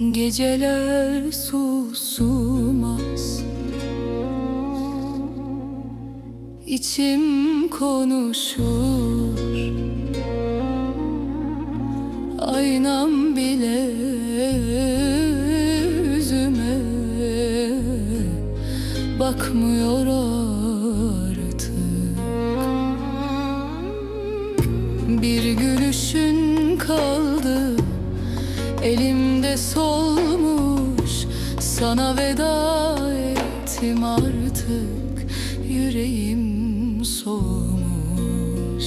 Geceler susmaz. İçim konuşur. Aynam bile Elimde solmuş Sana veda ettim artık. Yüreğim soğumuş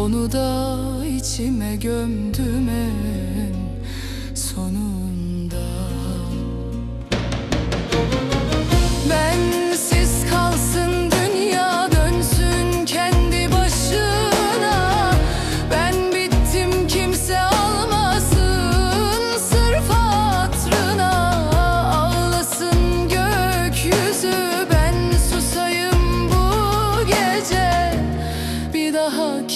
Onu da içime gömdüm en sonunda. Bensiz kalsın dünya dönsün kendi başına. Ben bittim kimse almasın sırf Ağlasın gökyüzü ben susayım bu gece. Bir daha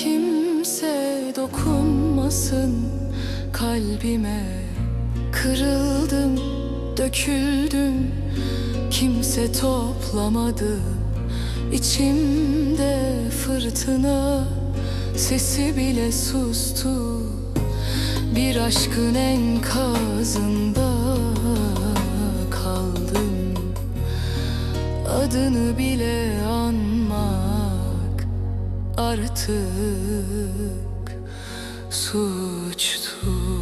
dokunmasın kalbime. Kırıldım, döküldüm Kimse toplamadı. İçimde fırtına Sesi bile sustu. Bir aşkın enkazında kaldım. Adını bile anmak artık suçtu